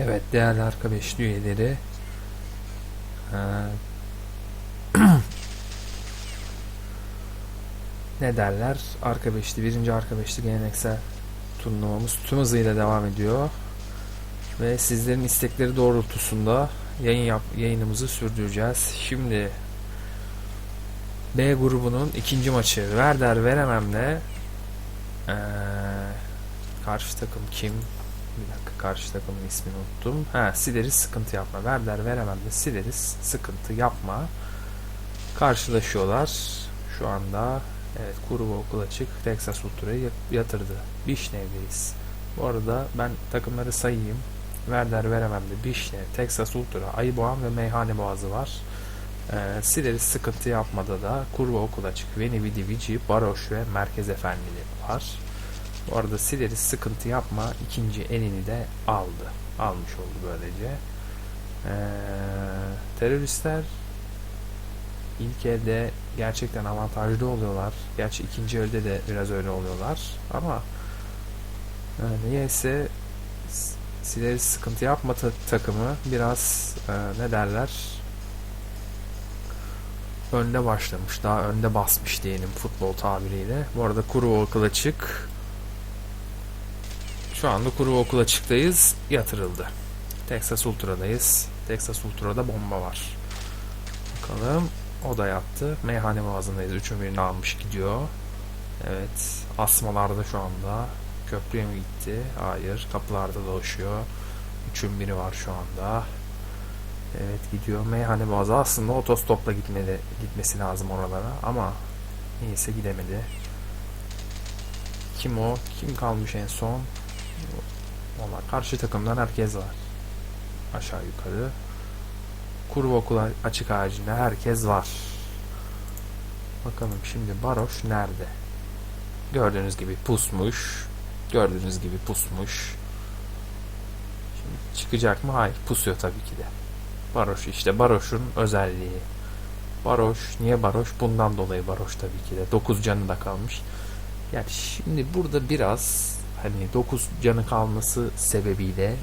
Evet değerli arka beşli üyeleri eee, ne derler arka beşli birinci arka beşli geleneksel turnuvamız tüm hızıyla devam ediyor ve sizlerin istekleri doğrultusunda yayın yap yayınımızı sürdüreceğiz. Şimdi B grubunun ikinci maçı Werder Veremem'le eee karşı takım kim? Bir dakika karşı takımın ismini unuttum. Ha Sideris sıkıntı yapma. Werder veremem de Sideris sıkıntı yapma. Karşılaşıyorlar. Şu anda evet Kuruva okul açık. Texas Ultra'yı yatırdı. Bişnev'deyiz. Bu arada ben takımları sayayım. Werder veremem de Bişnev, Texas Ultra, Ayıboğan ve Meyhane Boğazı var. Ee, Sideris sıkıntı yapmada da Kurva okul açık. Veni Vici, Baroş ve Merkez Efendili var. Bu arada Sileris sıkıntı yapma ikinci enini de aldı. Almış oldu böylece. Ee, teröristler ilk elde gerçekten avantajlı oluyorlar. Gerçi ikinci elde de biraz öyle oluyorlar. Ama e, niyeyse S- Sileris sıkıntı yapma ta- takımı biraz e, ne derler önde başlamış. Daha önde basmış diyelim futbol tabiriyle. Bu arada kuru okul açık. Şu anda kuru okul açıktayız. Yatırıldı. Texas Ultra'dayız. Texas Ultra'da bomba var. Bakalım. O da yattı. Meyhane boğazındayız. Üçün birini almış gidiyor. Evet. Asmalarda şu anda. Köprüye mi gitti? Hayır. Kapılarda dolaşıyor. Üçün biri var şu anda. Evet gidiyor. Meyhane boğazı aslında otostopla gitmeli, gitmesi lazım oralara ama neyse gidemedi. Kim o? Kim kalmış en son? Valla karşı takımdan herkes var. Aşağı yukarı. Kurva okula açık ağacında herkes var. Bakalım şimdi Baroş nerede? Gördüğünüz gibi pusmuş. Gördüğünüz gibi pusmuş. Şimdi çıkacak mı? Hayır. Pusuyor tabii ki de. Baroş işte. Baroş'un özelliği. Baroş. Niye Baroş? Bundan dolayı Baroş tabii ki de. 9 canı da kalmış. Yani şimdi burada biraz hani 9 canı kalması sebebiyle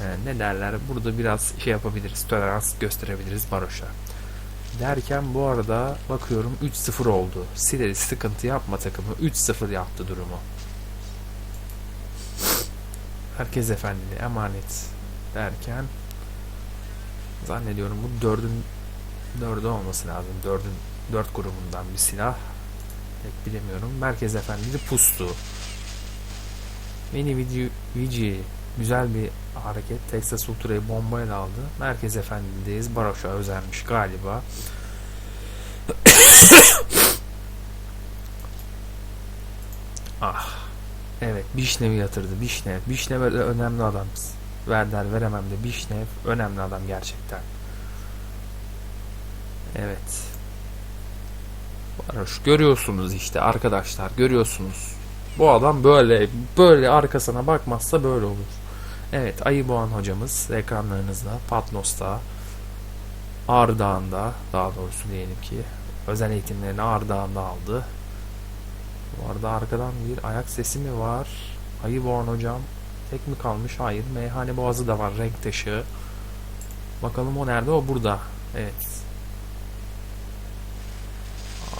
e, ne derler burada biraz şey yapabiliriz tolerans gösterebiliriz Baroş'a. Derken bu arada bakıyorum 3-0 oldu. Sileri sıkıntı yapma takımı 3-0 yaptı durumu. Herkes efendili emanet derken zannediyorum bu dördün dördü olması lazım. Dördün dört grubundan bir silah. Pek bilemiyorum. Merkez efendili pustu. Mini Vici, güzel bir hareket. Texas Ultra'yı bombayla aldı. Merkez Efendi'deyiz. Baroş'a özenmiş galiba. ah. Evet. Bişnev'i yatırdı. Bişnev. Bişnev önemli adam. Verder veremem de Bişnev önemli adam gerçekten. Evet. Baroş görüyorsunuz işte arkadaşlar görüyorsunuz. Bu adam böyle böyle arkasına bakmazsa böyle olur. Evet Ayıboğan hocamız ekranlarınızda Patnos'ta Ağrı Dağı'nda daha doğrusu diyelim ki özel eğitimlerini Ağrı Dağı'nda aldı. Bu arada arkadan bir ayak sesi mi var? Ayıboğan hocam tek mi kalmış? Hayır. Meyhane Boğazı da var renk taşı. Bakalım o nerede? O burada. Evet.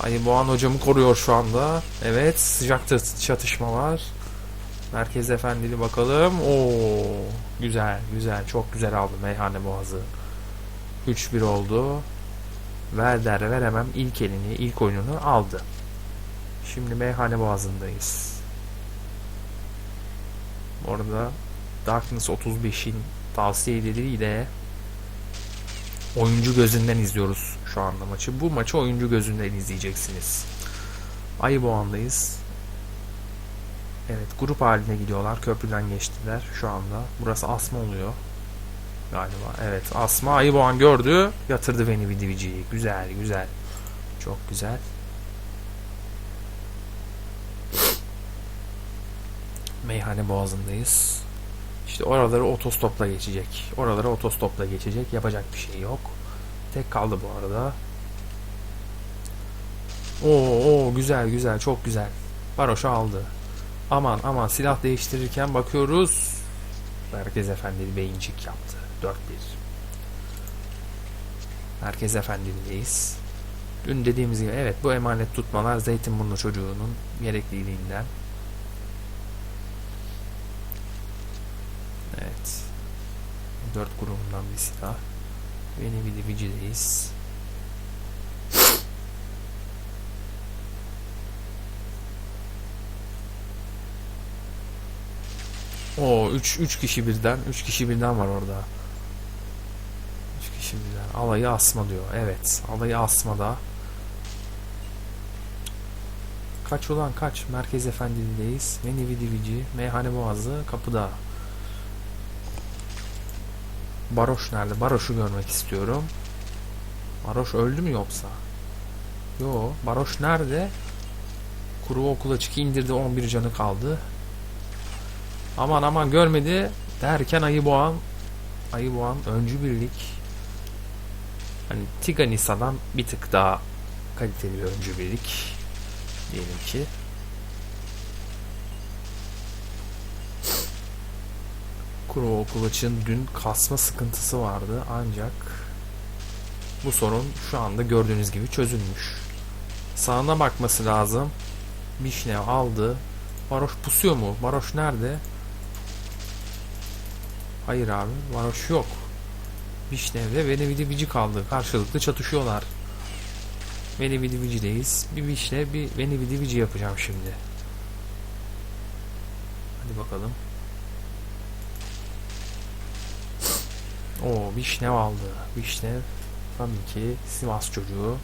Ayıboğan hocamı koruyor şu anda. Evet sıcak çat- çatışma var. Merkez Efendili bakalım. Oo güzel güzel çok güzel aldı Meyhane Boğazı. 3-1 oldu. Werder veremem ilk elini ilk oyununu aldı. Şimdi Meyhane Boğazı'ndayız. Bu arada Darkness 35'in tavsiyeleriyle oyuncu gözünden izliyoruz şu anda maçı. Bu maçı oyuncu gözünden izleyeceksiniz. Ayıboğan'dayız. Evet grup haline gidiyorlar. Köprüden geçtiler şu anda. Burası Asma oluyor. Galiba. Evet Asma Ayıboğan gördü. Yatırdı beni bir diviciyi. Güzel güzel. Çok güzel. Meyhane Boğazı'ndayız. İşte oraları otostopla geçecek. Oraları otostopla geçecek. Yapacak bir şey yok. Tek kaldı bu arada. Oo, oo güzel güzel çok güzel. Baroş'u aldı. Aman aman silah değiştirirken bakıyoruz. Merkez Efendili beyincik yaptı. 4-1. Merkez Efendili'deyiz. Dün dediğimiz gibi evet bu emanet tutmalar Zeytinburnu çocuğunun gerekliliğinden. Evet. 4 grubundan bir silah. Beni bir divicideyiz. O 3 3 kişi birden 3 kişi birden var orada. 3 kişi birden. Alayı asma diyor. Evet. Alayı asmada. Kaç ulan kaç? Merkez Efendili'deyiz. Menivi Divici. Meyhane Boğazı. Kapıda. Baroş nerede? Baroş'u görmek istiyorum. Baroş öldü mü yoksa? Yo. Baroş nerede? Kuru okula çık indirdi 11 canı kaldı. Aman aman görmedi derken ayı boğan ayı boğan öncü birlik hani Tiganisa'dan bir tık daha kaliteli bir öncü birlik diyelim ki Kuru Okulaç'ın dün kasma sıkıntısı vardı ancak bu sorun şu anda gördüğünüz gibi çözülmüş. Sağına bakması lazım. Mişnev aldı. Baroş pusuyor mu? Baroş nerede? Hayır abi. Varoş yok. Vişnev'de Venevidi Vici kaldı. Karşılıklı çatışıyorlar. Venevidi Vici'deyiz. Bir Vişnev bir Venevidi Vici yapacağım şimdi. Hadi bakalım. O Vişnev aldı. Vişnev tabii ki Sivas çocuğu.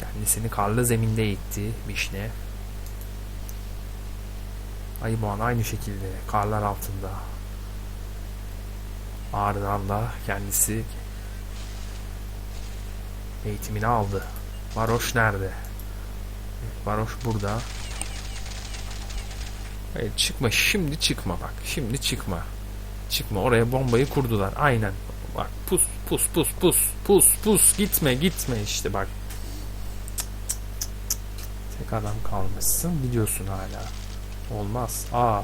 Kendisini karlı zeminde eğitti Vişnev. Ayıboğan aynı şekilde karlar altında. Ardından da kendisi eğitimini aldı. Varoş nerede? Varoş burada. Hayır çıkma şimdi çıkma bak. Şimdi çıkma. Çıkma oraya bombayı kurdular. Aynen. Bak pus pus pus pus pus pus gitme gitme işte bak. Tek adam kalmışsın biliyorsun hala. Olmaz. Aa.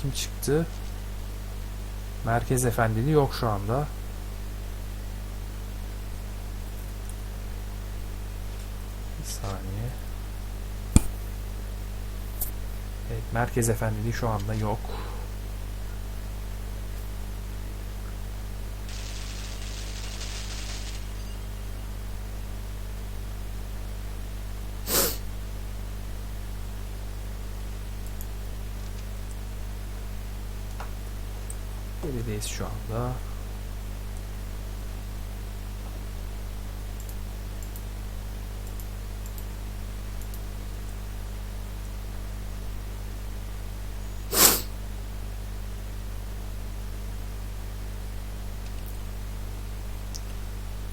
Kim çıktı? Merkez Efendili yok şu anda. Bir saniye. Evet, Merkez Efendili şu anda yok. Gerideyiz şu anda.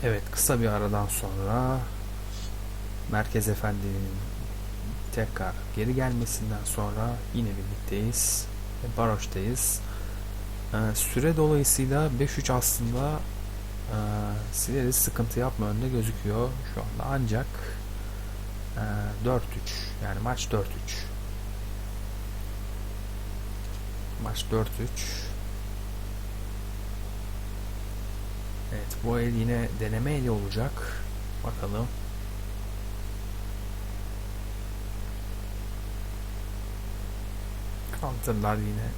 Evet kısa bir aradan sonra Merkez Efendi'nin tekrar geri gelmesinden sonra yine birlikteyiz. Baroş'tayız. Ee, süre dolayısıyla 5-3 aslında e, sileriz sıkıntı yapma önünde gözüküyor şu anda ancak e, 4-3 yani maç 4-3 maç 4-3 Evet bu el yine deneme eli olacak. Bakalım. Counter'lar yine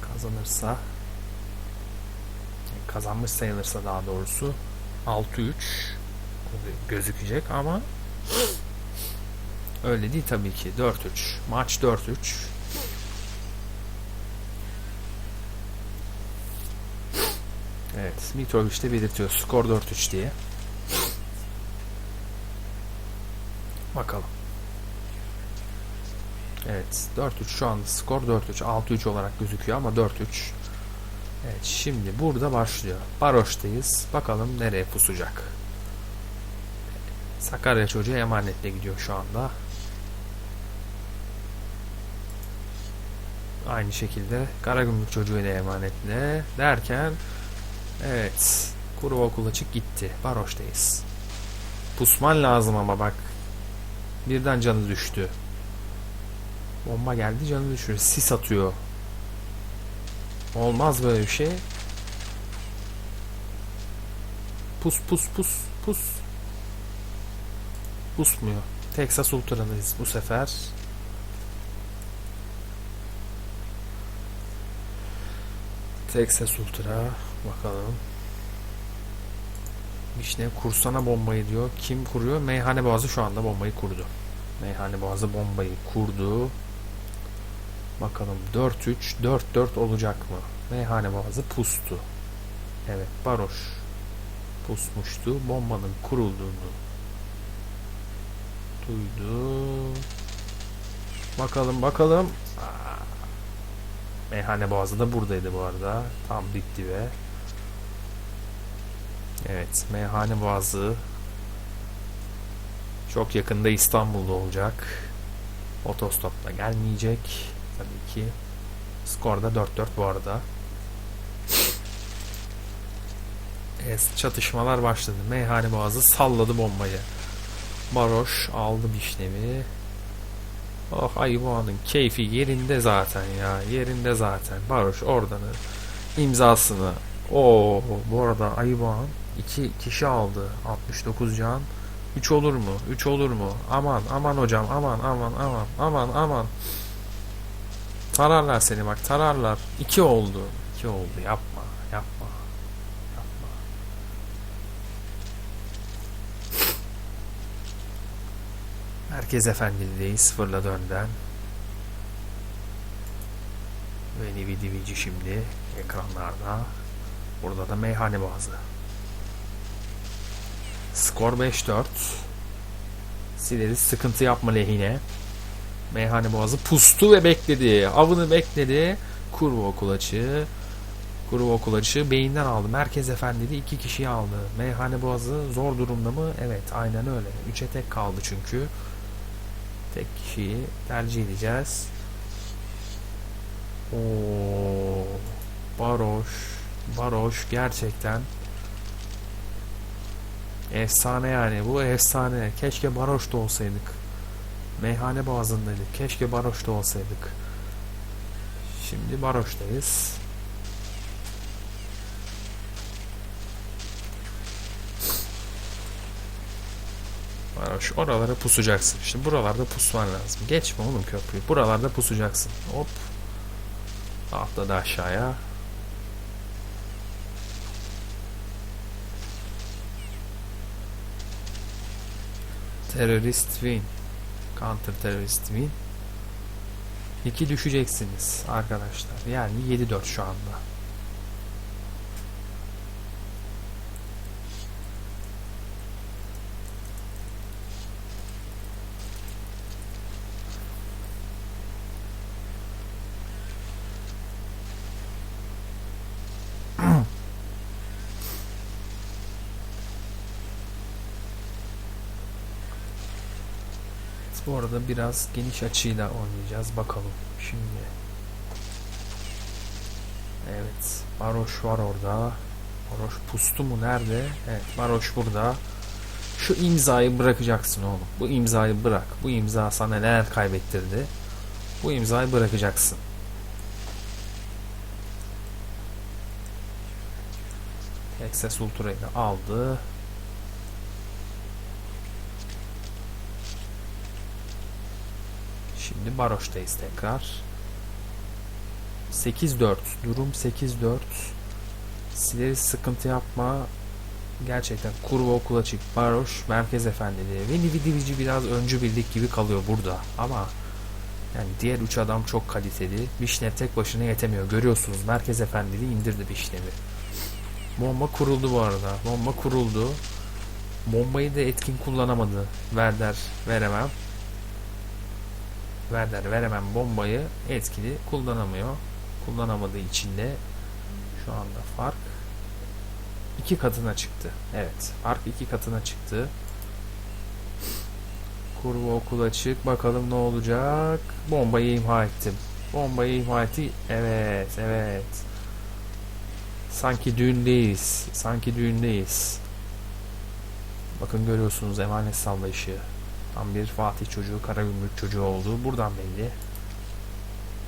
kazanırsa kazanmış sayılırsa daha doğrusu 6-3 gözükecek ama öyle değil tabii ki. 4-3 maç 4-3 Evet Mitrovic de belirtiyor. Skor 4-3 diye. Bakalım. Evet 4-3 şu anda skor 4-3 6-3 olarak gözüküyor ama 4-3 Evet şimdi burada başlıyor. Baroş'tayız bakalım nereye pusacak. Sakarya çocuğu emanetle gidiyor şu anda. Aynı şekilde Karagümrük çocuğu ile emanetle derken Evet Kuru okul açık gitti Baroş'tayız Pusman lazım ama bak Birden canı düştü. Bomba geldi canı düşürüyor. Sis atıyor. Olmaz böyle bir şey. Pus pus pus pus. Pusmuyor. Texas Ultra'dayız bu sefer. Texas Ultra bakalım. İşte kursana bombayı diyor. Kim kuruyor? Meyhane Boğazı şu anda bombayı kurdu. Meyhane Boğazı bombayı kurdu. Bakalım 4-3, 4-4 olacak mı? Meyhane Boğazı pustu. Evet, Baroş pusmuştu. Bombanın kurulduğunu duydu. Bakalım bakalım. Meyhane Boğazı da buradaydı bu arada. Tam bitti ve Evet, Meyhane Boğazı çok yakında İstanbul'da olacak. Otostopla gelmeyecek. Tabii ki. Skorda 4-4 bu arada. Evet, çatışmalar başladı. Meyhane Boğazı salladı bombayı. Baroş aldı Bişnevi. Oh Ayıboğan'ın keyfi yerinde zaten ya. Yerinde zaten. Baroş oradan imzasını. Oo bu arada Ayıboğan 2 kişi aldı. 69 can. 3 olur mu? 3 olur mu? Aman aman hocam aman aman aman aman aman. Tararlar seni bak tararlar. 2 oldu. 2 oldu yapma. Yapma. Merkez Efendili'deyiz sıfırla dönden. Ve Nivi Divici şimdi ekranlarda. Burada da Meyhane Boğazı. Skor 5-4. Sileriz sıkıntı yapma lehine. Meyhane Boğazı pustu ve bekledi. Avını bekledi. Kurvo kulaçı. Kurvo kulaçı beyinden aldı. Merkez Efendili iki kişiyi aldı. Meyhane Boğazı zor durumda mı? Evet aynen öyle. Üçe tek kaldı çünkü. Tek kişiyi tercih edeceğiz. Oo, Baroş. Baroş gerçekten efsane yani bu efsane. Keşke Baroş'ta olsaydık. Meyhane boğazındaydık. Keşke Baroş'ta olsaydık. Şimdi Baroş'tayız. Baroş oralara pusacaksın. İşte buralarda pusman lazım. Geçme oğlum köprüyü. Buralarda pusacaksın. Hop. Atladı aşağıya. Terörist win. Counter terörist win. 2 düşeceksiniz arkadaşlar. Yani 7-4 şu anda. Bu arada biraz geniş açıyla oynayacağız. Bakalım şimdi. Evet. Baroş var orada. Baroş pustu mu? Nerede? Evet. Baroş burada. Şu imzayı bırakacaksın oğlum. Bu imzayı bırak. Bu imza sana neler kaybettirdi. Bu imzayı bırakacaksın. Excess Ultra'yı aldı. Şimdi Baroş'tayız tekrar. 8-4. Durum 8-4. Sileriz sıkıntı yapma. Gerçekten kurva okula çık. Baroş Merkez Efendiliği. Ve Nivi Divici biraz öncü birlik gibi kalıyor burada. Ama yani diğer üç adam çok kaliteli. Bişnev tek başına yetemiyor. Görüyorsunuz Merkez Efendiliği indirdi Bişnev'i. Bomba kuruldu bu arada. Bomba kuruldu. Bombayı da etkin kullanamadı. Verder veremem. Werder veremem bombayı etkili kullanamıyor. Kullanamadığı için de şu anda fark iki katına çıktı. Evet, fark iki katına çıktı. Kurva okul açık. Bakalım ne olacak. Bombayı imha ettim. Bombayı imha etti. Evet, evet. Sanki düğündeyiz. Sanki düğündeyiz. Bakın görüyorsunuz emanet sallayışı. Tam bir Fatih çocuğu, Karagümrük çocuğu olduğu buradan belli.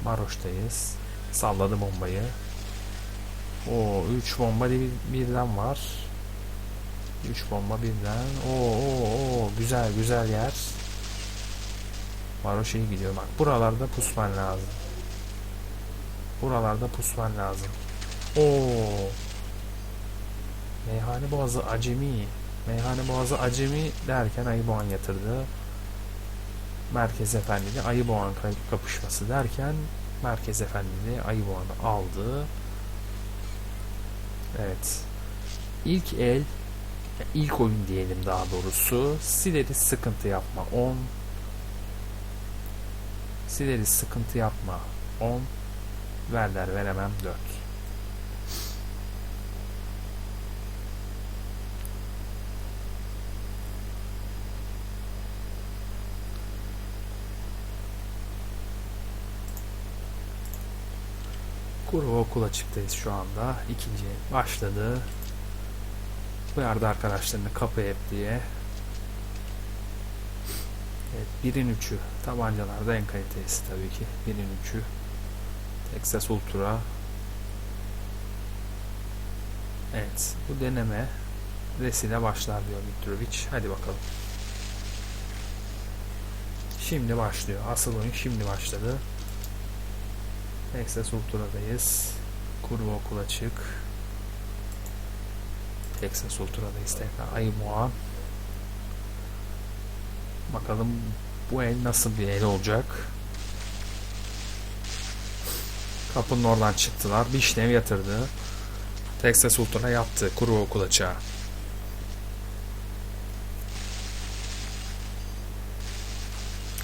Maroş'tayız. Salladı bombayı. O 3 bomba bir, birden var. 3 bomba birden. Oo güzel güzel yer. Maroş iyi gidiyor bak. Buralarda pusman lazım. Buralarda pusman lazım. Oo. Meyhane Boğazı acemi. Meyhane Boğazı acemi derken Ayı Boğan yatırdı. Merkez Efendili Ayı Boğan kay- kapışması derken Merkez Efendili Ayı Boğan'ı aldı. Evet. İlk el ilk oyun diyelim daha doğrusu. Sileriz sıkıntı yapma 10. Sileriz sıkıntı yapma 10. Ver der veremem 4. Kuru okul açıktayız şu anda. İkinci başladı. Uyardı arkadaşlarını kapı hep diye. Evet, birin üçü. Tabancalarda en kalitelisi tabii ki. Birin üçü. Texas Ultra. Evet, bu deneme resile başlar diyor Mitrovic. Hadi bakalım. Şimdi başlıyor. Asıl oyun şimdi başladı. Texas Ultra'dayız. Kurva okul açık. Texas Ultra'dayız tekrar. Ayı Boğa. Bakalım bu el nasıl bir el olacak. Kapının oradan çıktılar. Bir işlev yatırdı. Texas Ultra yaptı. Kurva okul açığa.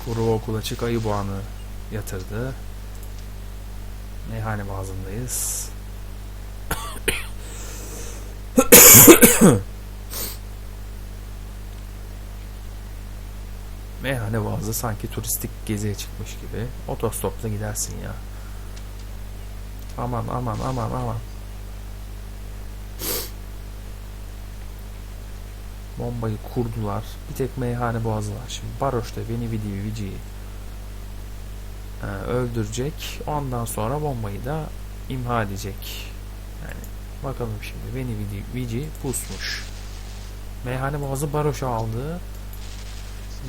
Kurva okul açık. Ayı Boğan'ı yatırdı. Meyhane bazındayız. Meyhane bazı sanki turistik geziye çıkmış gibi. Otostopla gidersin ya. Aman aman aman aman. Bombayı kurdular. Bir tek meyhane boğazı var. Şimdi Baroş'ta beni vidi vici e, öldürecek. Ondan sonra bombayı da imha edecek. Yani bakalım şimdi beni vici pusmuş. Meyhane boğazı Baroş'a aldı.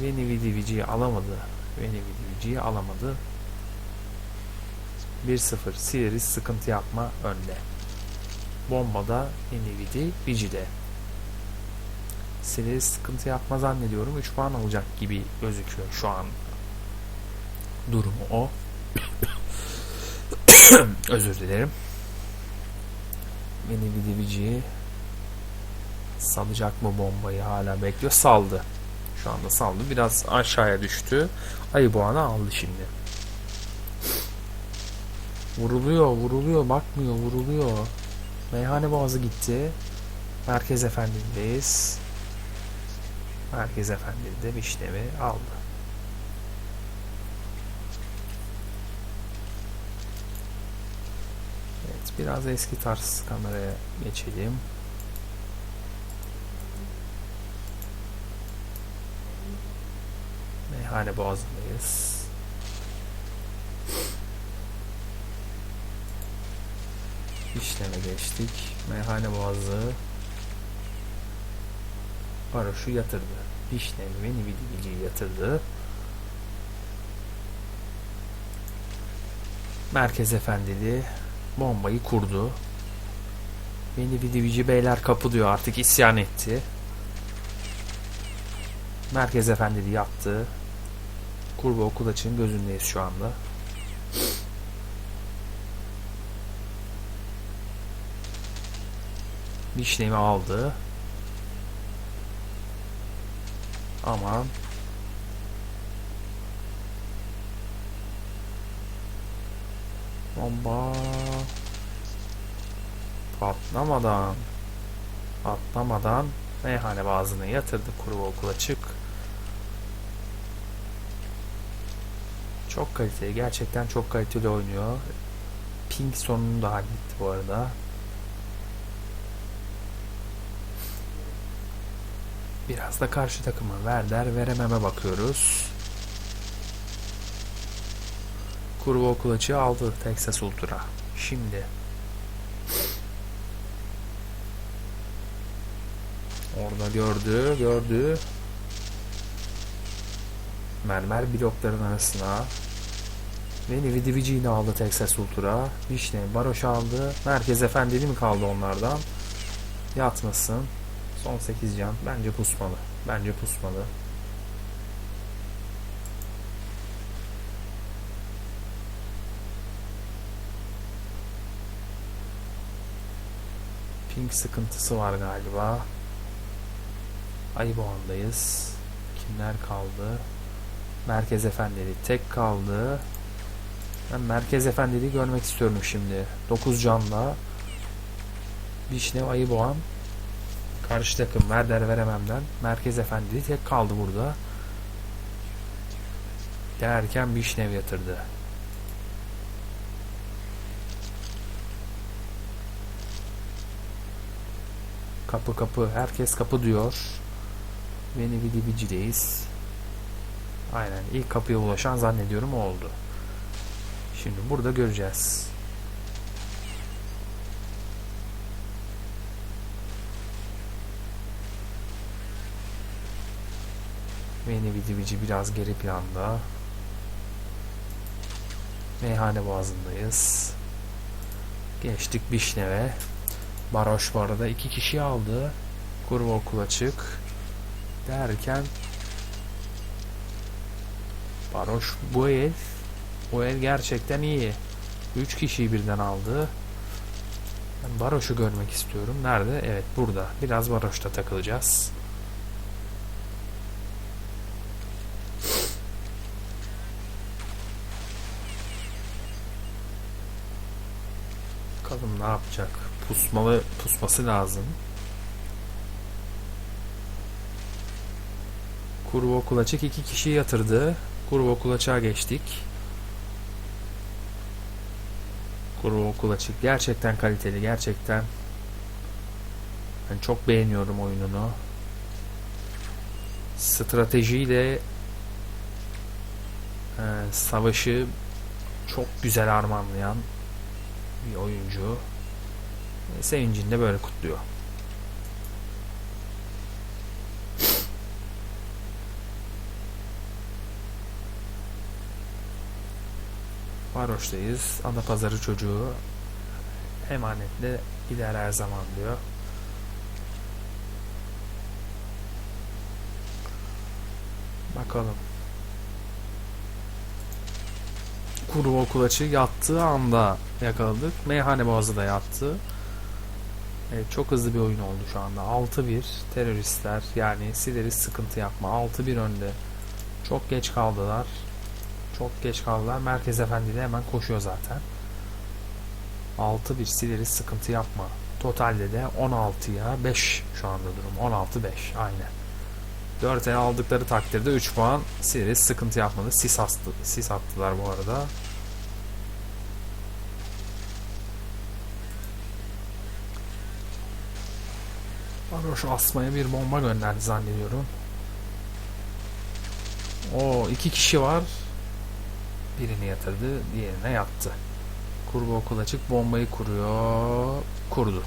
Veni Vidi Vici'yi alamadı. Veni Vidi Vici'yi alamadı. 1-0 Sirius sıkıntı yapma önde. Bombada Veni Vidi Vici'de. Sirius sıkıntı yapma zannediyorum. 3 puan alacak gibi gözüküyor şu an. Durumu o. Özür dilerim. Veni Vidi Vici'yi salacak mı bombayı hala bekliyor. Saldı. Şu anda saldı. Biraz aşağıya düştü. Ayı boğanı aldı şimdi. Vuruluyor, vuruluyor, bakmıyor, vuruluyor. Meyhane boğazı gitti. Merkez Efendi'ndeyiz. Merkez Efendi de Vişnevi aldı. Evet, biraz eski tarz kameraya geçelim. Meyhane Boğazı'ndayız. İşleme geçtik. Meyhane Boğazı Baroş'u yatırdı. Vişnevi ve Nividivici'yi yatırdı. Merkez Efendili bombayı kurdu. Ve Nividivici beyler kapı diyor artık isyan etti. Merkez Efendili yaptı. Kurba okul açığın gözündeyiz şu anda. Vişnevi aldı. Aman. Bomba. Patlamadan. Patlamadan meyhane bazını yatırdı kurba okul açık. Çok kaliteli. Gerçekten çok kaliteli oynuyor. Pink sonunu da halletti bu arada. Biraz da karşı takıma Werder verememe bakıyoruz. Kurvo kılıcı aldı Texas Ultra. Şimdi Orada gördü, gördü. Mermer blokların arasına. Ve Nvidivici yine aldı Texas Ultra. Vişne, Baroş aldı. Merkez Efendili mi kaldı onlardan? Yatmasın. Son 8 can. Bence pusmalı. Bence pusmalı. Ping sıkıntısı var galiba. Ayıboğan'dayız. Kimler kaldı? Merkez Efendili tek kaldı. Ben Merkez Efendili'yi görmek istiyorum şimdi. 9 canla. Vişnev Ayıboğan. Karşı takım Merder Veremem'den. Merkez Efendili tek kaldı burada. Derken Vişnev yatırdı. Kapı kapı. Herkes kapı diyor. Beni vidi bicideyiz. Aynen. ilk kapıya ulaşan zannediyorum o oldu. Şimdi burada göreceğiz. Beni vidi bici biraz geri planda. Meyhane boğazındayız. Geçtik Bişnev'e. Baroş bu arada iki kişi aldı. Kurva okul açık. Derken Baroş bu el bu el gerçekten iyi. 3 kişiyi birden aldı. Ben Baroş'u görmek istiyorum. Nerede? Evet burada. Biraz Baroş'ta takılacağız. Bakalım ne yapacak? Pusmalı pusması lazım. Kurvo Kulaçık iki kişi yatırdı. Kurvo Kulaç'a geçtik. Kurvo Kulaçık gerçekten kaliteli. Gerçekten ben çok beğeniyorum oyununu. Stratejiyle e, savaşı çok güzel armanlayan bir oyuncu. Sevincini de böyle kutluyor. Varoş'tayız. Ana pazarı çocuğu emanetle gider her zaman diyor. Bakalım. Kuru okulaçı yattığı anda yakaladık. Meyhane boğazı da yattı. Evet, çok hızlı bir oyun oldu şu anda. 6-1 teröristler yani sileriz sıkıntı yapma. 6-1 önde. Çok geç kaldılar. Çok geç kaldılar. Merkez Efendi de hemen koşuyor zaten. 6-1 sileriz sıkıntı yapma. Totalde de 16'ya 5 şu anda durum. 16-5 aynen. 4 el aldıkları takdirde 3 puan sileriz sıkıntı yapmadı. Sis, astı, sis attılar bu arada. Baroş asmaya bir bomba gönderdi zannediyorum. O iki kişi var. Birini yatırdı, diğerine yattı. Kurgu okul açık, bombayı kuruyor. Kurdu.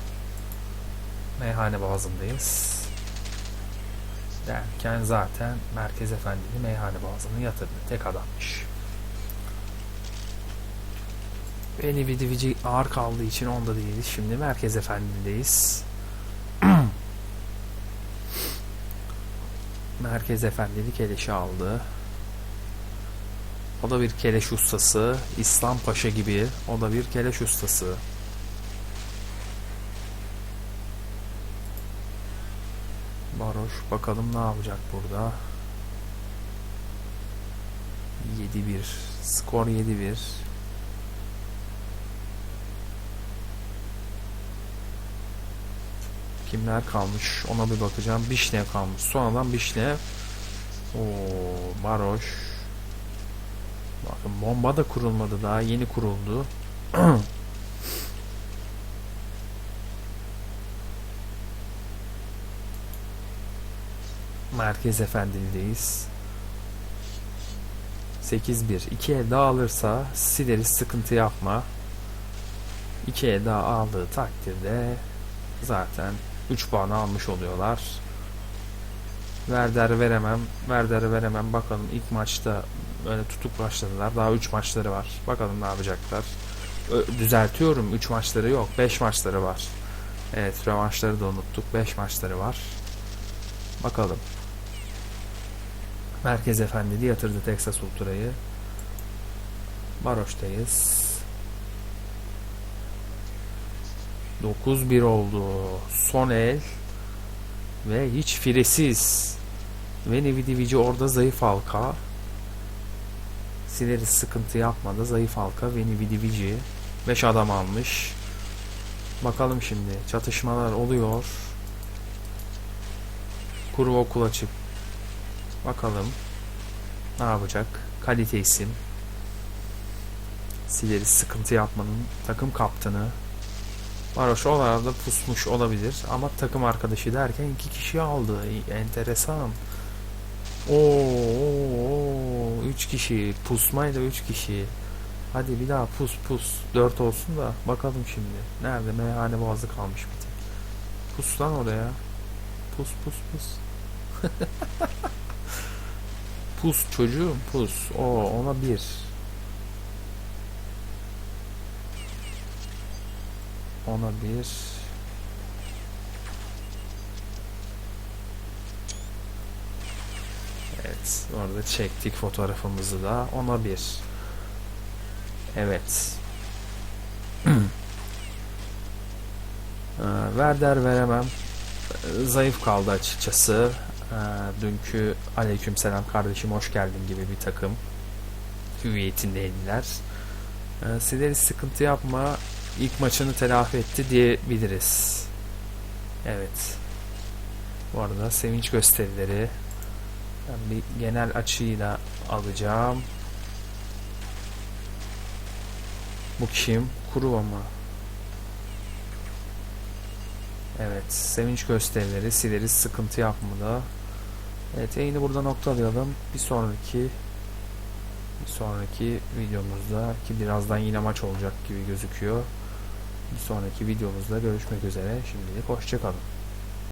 Meyhane boğazındayız. Derken zaten Merkez Efendi'ni meyhane boğazını yatırdı. Tek adammış. Ve Nvidivici ağır kaldığı için onda değiliz. Şimdi Merkez Efendi'ndeyiz. Merkez Efendilik eleşi aldı. O da bir keleş ustası. İslam Paşa gibi. O da bir keleş ustası. Baroş bakalım ne yapacak burada. 7-1. Skor 7-1. Kimler kalmış ona bir bakacağım. Bişnev kalmış. Sonradan Bişnev. O Baroş. Bakın bomba da kurulmadı daha yeni kuruldu. Merkez Efendili'deyiz. 8-1. 2 el daha alırsa sileriz sıkıntı yapma. 2 el daha aldığı takdirde zaten 3 puan almış oluyorlar. Werder veremem. Werder veremem. Bakalım ilk maçta böyle tutuk başladılar. Daha 3 maçları var. Bakalım ne yapacaklar. Ö- düzeltiyorum. 3 maçları yok. 5 maçları var. Evet rövanşları da unuttuk. 5 maçları var. Bakalım. Merkez Efendili yatırdı Texas Ultra'yı. Baroş'tayız. 9-1 oldu. Son el. Ve hiç firesiz. Ve Nevidivici orada zayıf halka. Sileriz sıkıntı yapmadı. Zayıf halka ve Nevidivici. 5 adam almış. Bakalım şimdi. Çatışmalar oluyor. Kuru okul açık. Bakalım. Ne yapacak? Kalite isim. Sileriz sıkıntı yapmanın takım kaptanı. Varoş oralarda pusmuş olabilir ama takım arkadaşı derken iki kişi aldı. Enteresan. Oo, oo, oo, üç kişi. Pusmayla üç kişi. Hadi bir daha pus pus. Dört olsun da bakalım şimdi. Nerede? Meyhane boğazı kalmış bir tek. Pus lan oraya. Pus pus pus. pus çocuğum pus. O ona bir. Ona bir. Orada çektik fotoğrafımızı da. Ona bir. Evet. Ee, Werder veremem. Ee, Zayıf kaldı açıkçası. Ee, Dünkü aleykümselam kardeşim hoş geldin gibi bir takım hüviyetindeydiler. Ee, Sileriz sıkıntı yapma ilk maçını telafi etti diyebiliriz. Evet. Bu arada sevinç gösterileri ben bir genel açıyla alacağım. Bu kim? Kuruva mı? Evet. Sevinç gösterileri sileriz. Sıkıntı yapmadı. Evet. Yayını burada noktalayalım. Bir sonraki bir sonraki videomuzda ki birazdan yine maç olacak gibi gözüküyor. Bir sonraki videomuzda görüşmek üzere. Şimdilik hoşçakalın.